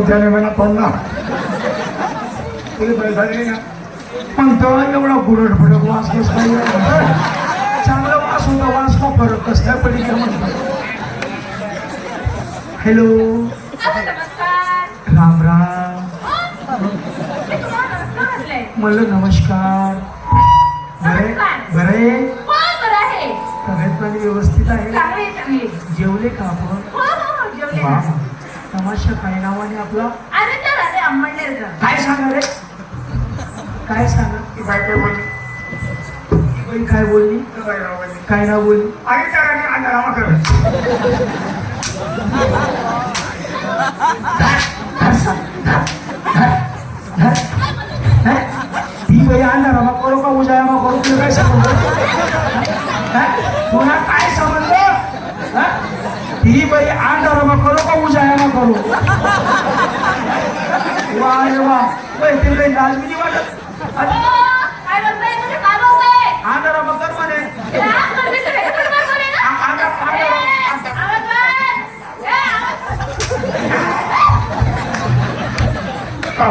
त्याने मला पडला तुला पैसा ना पण तेव्हा एवढा बुरट फडक वास कस काय चांगला वास होता वास का फरक? कस काय पडली का म्हणतो हॅलो राम राम. मी तुम्हाला नमस्कार म्हटलंय. म्हणलं नमस्कार. बरे. बरे हो. तब्येत पाणी व्यवस्थित आहे. जेवले का आपण? हो, हो, हो. तमाशा काय नावाने आपला? अरे तर अरे अंबळनेरकर. काय सांगा रे? काय सांगा? ती बाई काय बोलली? ती बाई काय बोलली? ती बाई राव बोलली. काय ना बोलली? आणि त्या राणी अंधारामा करत ती बाई आणणार मग करू का उजाया मग करू? तुला काय समजलं हा? तुला काय समजलं हा? ती बाई आणणार मग करू का उजाया वा रे वा बाई ते काही वाटत काय बोलताय काय बोलताय? आणणार मग कर म्हणे तर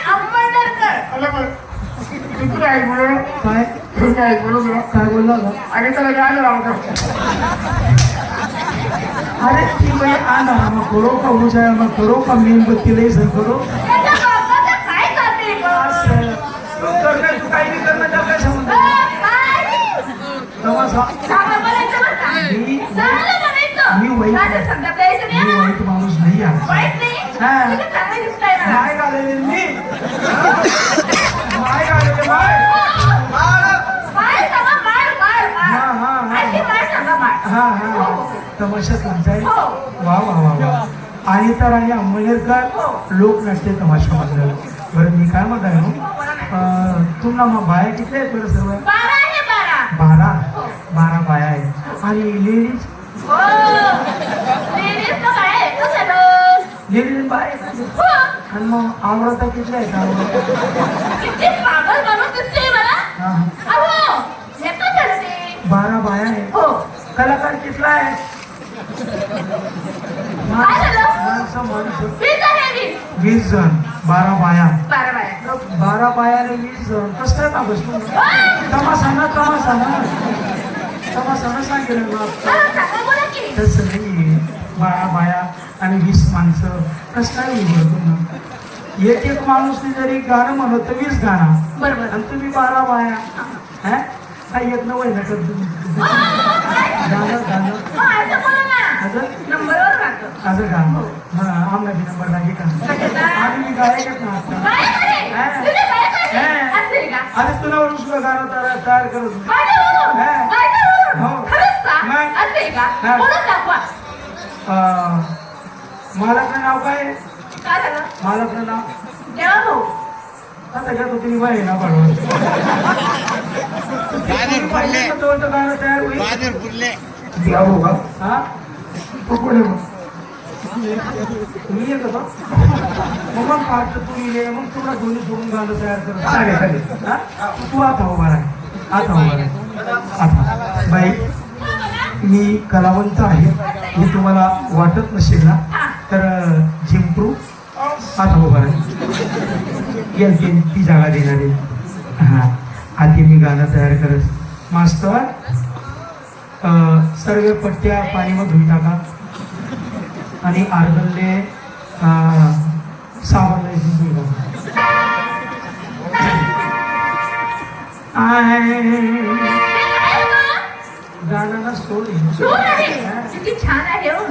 पण काय अरे अरे. काय अरे अरे काय? बोलू काय बोलला? आणि त्याला काय अरे ती बाई आणणार मग करू का उजाया मग करू का मेणबत्तीला सर करू. काय मी वाईट- मी हं? वाईट माणूस नाही आहे? हा. माय घालेले मी. माय घालेले. हा, हा, हा. हा हा. तमाशा तुमचा हो. वा वा वा वा. आणि तर आणि अंबळनेरकर लोकनाट्य तमाशा म्हणलं बरं मी काय म्हणताय मग तुम्हाला मग बाया किती आहेत बरं सर्व? बारा आहे बारा. बारा? बारा बाया आहेत. आणि लेडीज? आहे? बाया. आणि मग आवडता किती. हा हे झालं ते? बारा बाया आहेत हो. कलाकार कितला आहे? माणसं माणसं वीस आहे जण बारा बाया बारा बाया. बारा बायाने वीस जण कसं काय का बसतो अ, तमाशा ना तमाशा ना तमाशा ना सांगेल ना मला सांगा बोला की. तसं नाही बारा बाया आणि वीस माणसं. कसं काय उघडतो एक एक माणूस जरी गाणं म्हणत तर वीस गाणं. बरोबर. आणि तुम्ही बारा बाया. हा? काय येत नव्हे ना तर तुम्ही? गाणं गाणं. मग असं बोला ना. असं? गाणं हा. आमना बी नंबर लागेल का? कशाचा? आणि मी गायक आहेत ना? हा. हा. अरे तुला गाणं तयार तयार करत होतो. माझ्यावरून? हा. माझ्यावरून? हो. खरंच का? मग? असं आहे का? हा. बोलून दाखवा. अं, मालकचं नाव काय आहे? काय झालं? मालकचं नाव देवा भाऊ. आता घ्या तो तुम्ही बाई ना पाडवा गाणं तयार होईल फुलले का हा तू पुढे. तुम्ही येत होता मग मग पार्ट तुम्ही ये मग तुला दोन्ही सोडून गाणं तयार चालेल, करत चालेल. हा? तू आता उभा राह आता उभा राह आता बाई मी कलावंत आहे. हे तुम्हाला वाटत नसेल ना? तर जिंपरू आता उभा राह ती जागा देणार. आहे हां आधी मी गाणं तयार करत. मास्तर सर्व पट्ट्या पाणीमध्ये धुई टाका. आणि आर्गनले सावरले धुई टाका. आहे. गाणं नसतो सूर आहे. किती छान आहे हो.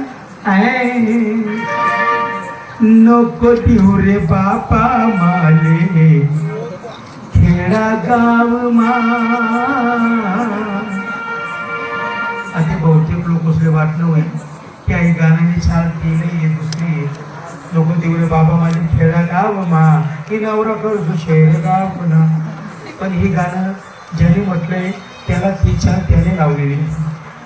नको देऊ रे बापा माले. खेडा गाव मा. असे बहुतेक लोक असले वाटलं होय की आई गाण्याने छान केलं ये दुसरी. लोक देऊ रे बाबा माझे खेडा गाव मा. ही नवरा करतो शेड गाव पुन्हा. पण हे गाणं ज्याने म्हटलंय त्याला ती छान त्याने लावलेली.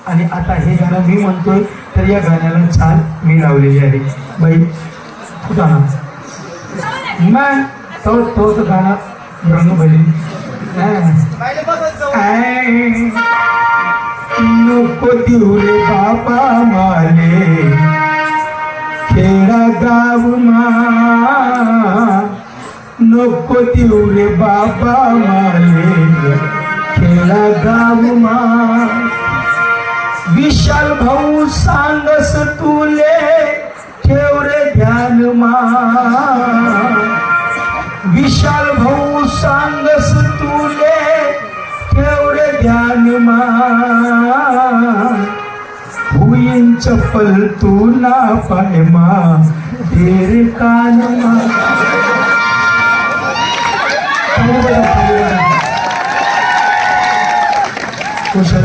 आणि आता हे गाणं मी म्हणतोय तर या गाण्याला छान मी लावलेली आहे. बाई गाणं मग तो तोच गाणं रंगभरी नको देऊ रे बाबा माले. खेडा गाव मा नको देऊ रे बाबा माले. खेळा गाव मा विशाल भाऊ सांगस तुले ठेव रे ध्यान मा. विशाल भाऊ सांगस तुले ठेव रे ध्यान मा. होईन चप्पल तू ना पाय मा तेरे कान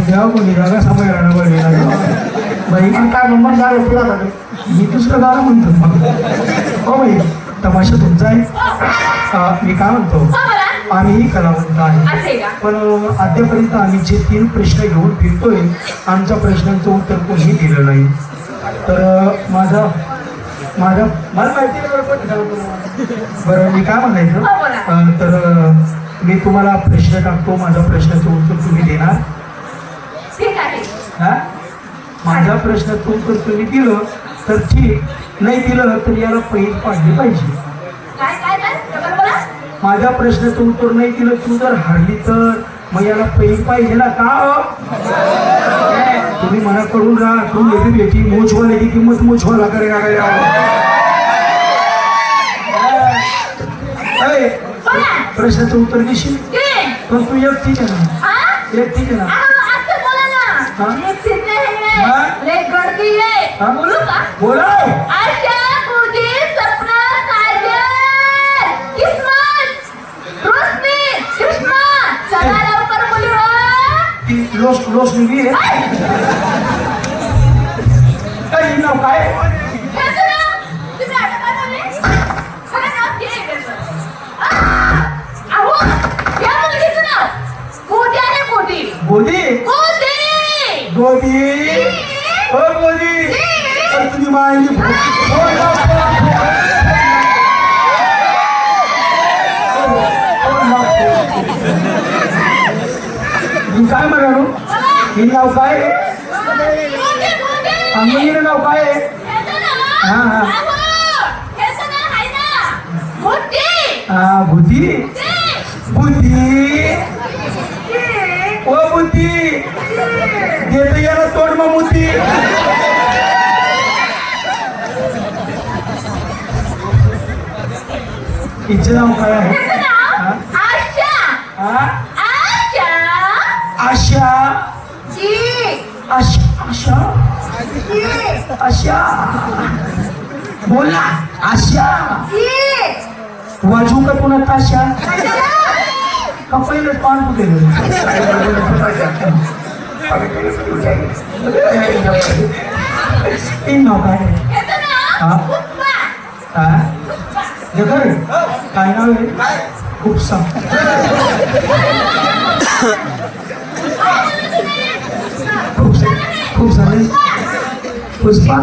मा कुशल घ्या कोणी रागा समय राहणार बाई काय नंबर झाले तुला झाले मी दुसरं गाणं म्हणतो मग. हो बाई तमाशा तुमचा आहे. मी काय म्हणतो? हो बोला. आम्ही कलावंत आहे. पण अं, अद्यापर्यंत आम्ही जे तीन प्रश्न घेऊन फिरतोय आमच्या प्रश्नांचं उत्तर कोणी दिलं नाही. तर माझा माझा मला माहिती बरं पण मी काय म्हणायचं? हो, तर मी तुम्हाला प्रश्न टाकतो. माझ्या प्रश्नाचं उत्तर तुम्ही देणार. आहे हा माझ्या प्रश्नाचं उत्तर तुम्ही दिलं तर ठीक. नाही दिलं तर याला पैज पाडली पाहिजे. बोला. माझ्या प्रश्नाचं उत्तर नाही दिलं तू जर हारली तर मग याला पैज पाहिजे ना का? तुम्ही मनाकडून राहा तू येते बेटी मोछवाल्याची किंमत मोछवाला करे का काय प्रश्नाचं उत्तर देशील? पण तू एकटीच आहे ना. हा? एकटीच आहे ना. बोला ना बोला आशा पूजी सपना काजल किस्मत रोशनी कृष्णा चला लवकर बोलू रो. ती लोस लोस निघी आहे काय नाव काय ही नाव काय? अंगणीचं नाव काय? हा, हा. हा बुद्धी? ओ बुद्धी. देते याला तोड मग बुद्धी. हिचं नाव काय आहे? आशा. अशा आशा अशा? आशा बोला. आशा वाजू का पुन्हा ताशा? का पान कुठे तीन नाव काय? हा? जगर काय नाव आहे? खूप सा खूप झाले. पुष्पा.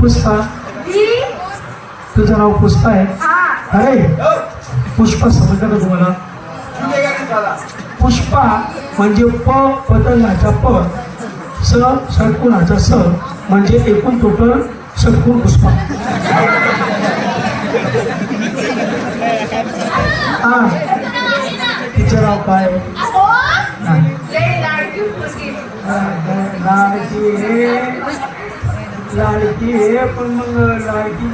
पुष्पा. तुझं नाव पुष्पा आहे? अरे पुष्पा समजलं का तुम्हाला? पुष्पा म्हणजे प पतंगाचा प स षटकुणाचा स म्हणजे एकूण टोटल षटकुण पुष्पा. हा. तिचं नाव काय? लाडकी हे लाडकी हे पण मग लाडकी